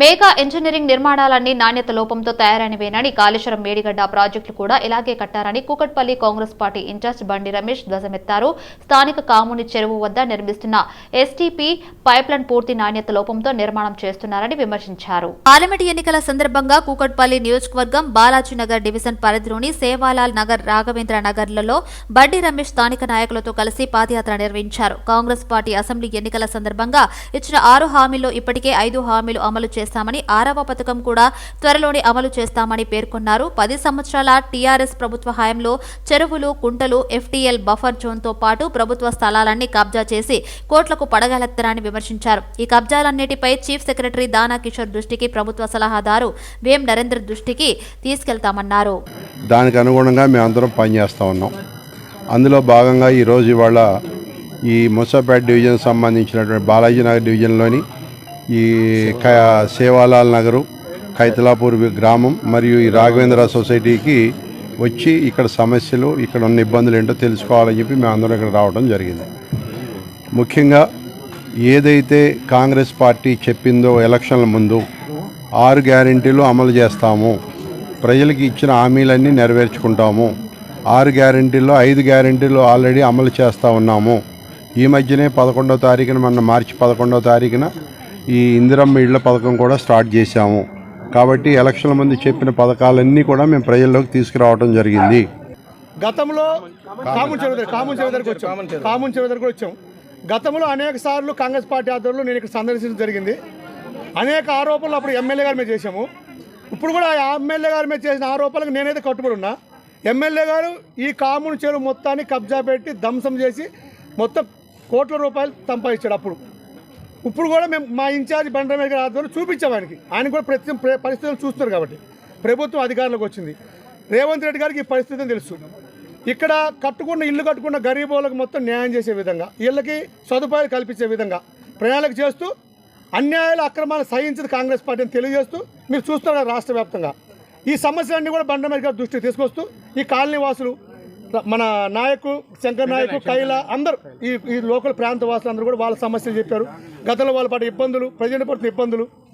Megha engineering నిర్మాణాలన్నీ నాణ్యత లోపంతో తయారైనవేనని కాళేశ్వరం మేడిగడ్డ ప్రాజెక్టులు కూడా ఇలాగే కట్టారని కూకట్పల్లి కాంగ్రెస్ పార్టీ ఇన్ఛార్జ్ బండి రమేష్ ధ్వజమెత్తారు. స్థానిక కాముని చెరువు వద్ద నిర్మిస్తున్న ఎస్టీపీ పైప్లైన్ పూర్తి నాణ్యత లోపంతో నిర్మాణం చేస్తున్నారని విమర్శించారు. పార్లమెంట్ ఎన్నికల సందర్భంగా కూకట్పల్లి నియోజకవర్గం బాలాజీనగర్ డివిజన్ పరిధిలోని సేవాలాల్ నగర్ రాఘవేంద్ర నగర్లలో బండి రమేష్ స్థానిక నాయకులతో కలిసి పాదయాత్ర నిర్వహించారు. కాంగ్రెస్ పార్టీ అసెంబ్లీ ఎన్నికల సందర్భంగా ఇచ్చిన ఆరు హామీల్లో ఇప్పటికే ఐదు హామీలు అమలు చేశామని ఆరవ పథకం కూడా త్వరలోనే అమలు చేస్తామని పేర్కొన్నారు. పది సంవత్సరాల టీఆర్ఎస్ ప్రభుత్వ హయాంలో చెరువులు కుంటలు ఎఫ్టీఎల్ బఫర్ జోన్తో పాటు ప్రభుత్వ స్థలాలన్నీ కబ్జా చేసి కోట్లకు పడగలెత్తరని విమర్శించారు. ఈ కబ్జాలన్నిటిపై చీఫ్ సెక్రటరీ దానా కిషోర్ దృష్టికి ప్రభుత్వ సలహాదారు వేం నరేంద్ర దృష్టికి తీసుకెళ్తామన్నారు. దానికి అనుగుణంగా మేము అందరం పనిచేస్తూ ఉన్నాం. అందులో భాగంగా ఈరోజు ఇవాళ ఈ ముసాపేట డివిజన్ సంబంధించినటువంటి బాలాజీనగర్ డివిజన్లోని ఈ క సేవాలాల్ నగరు కైతలాపూర్ గ్రామం మరియు ఈ రాఘవేంద్ర సొసైటీకి వచ్చి ఇక్కడ సమస్యలు ఇక్కడ ఉన్న ఇబ్బందులు ఏంటో తెలుసుకోవాలని చెప్పి మేము అందరం ఇక్కడ రావడం జరిగింది. ముఖ్యంగా ఏదైతే కాంగ్రెస్ పార్టీ చెప్పిందో ఎలక్షన్ల ముందు ఆరు గ్యారెంటీలు అమలు చేస్తాము ప్రజలకు ఇచ్చిన హామీలన్నీ నెరవేర్చుకుంటాము ఆరు గ్యారంటీల్లో ఐదు గ్యారెంటీలు ఆల్రెడీ అమలు చేస్తూ ఉన్నాము. ఈ మధ్యనే పదకొండవ తారీఖున మన మార్చి పదకొండవ తారీఖున ఈ ఇందిరమ్మ ఇళ్ళ పథకం కూడా స్టార్ట్ చేశాము. కాబట్టి ఎలక్షన్ల ముందు చెప్పిన పథకాలన్నీ కూడా మేము ప్రజల్లోకి తీసుకురావడం జరిగింది. గతంలో కామున్ చెరువు కామున్ చెరువు దగ్గరకు వచ్చాం. కామున్ చెరువు దగ్గరకు వచ్చాం. గతంలో అనేక సార్లు కాంగ్రెస్ పార్టీ ఆధ్వర్యంలో నేను ఇక్కడ సందర్శించడం జరిగింది. అనేక ఆరోపణలు అప్పుడు ఎమ్మెల్యే గారి మీద చేశాము. ఇప్పుడు కూడా ఆ ఎమ్మెల్యే గారి మీద చేసిన ఆరోపణలకు నేనైతే కట్టుబడి ఉన్నా. ఎమ్మెల్యే గారు ఈ కామున్ చెరువు మొత్తాన్ని కబ్జా పెట్టి ధ్వంసం చేసి మొత్తం కోట్ల రూపాయలు సంపాదించాడు అప్పుడు. ఇప్పుడు కూడా మేము మా ఇన్ఛార్జ్ బండ్రమేశ్వర గారి ఆధ్వర్యంలో చూపించాం ఆయనకి. ఆయన కూడా ప్రతి పరిస్థితులను పరిస్థితులు చూస్తున్నారు కాబట్టి. ప్రభుత్వం అధికారంలోకి వచ్చింది. రేవంత్ రెడ్డి గారికి ఈ పరిస్థితి తెలుసు. ఇక్కడ కట్టుకున్న ఇల్లు కట్టుకున్న గరీబులకు మొత్తం న్యాయం చేసే విధంగా వీళ్ళకి సదుపాయాలు కల్పించే విధంగా ప్రణాళిక చేస్తూ అన్యాయాలు అక్రమాలు సహించదు కాంగ్రెస్ పార్టీని తెలియజేస్తూ మీరు చూస్తున్నారు రాష్ట్ర వ్యాప్తంగా. ఈ సమస్యలన్నీ కూడా బండ్రమేశ్వర గారి దృష్టికి తీసుకొస్తూ ఈ కాలనీ వాసులు మన నాయకు శంకర్ నాయకు కైల అందరూ ఈ ఈ లోకల్ ప్రాంత వాసులు అందరూ కూడా వాళ్ళ సమస్యలు చెప్పారు. గతంలో వాళ్ళ పడే ఇబ్బందులు ప్రజెంట్ పడుతున్న ఇబ్బందులు.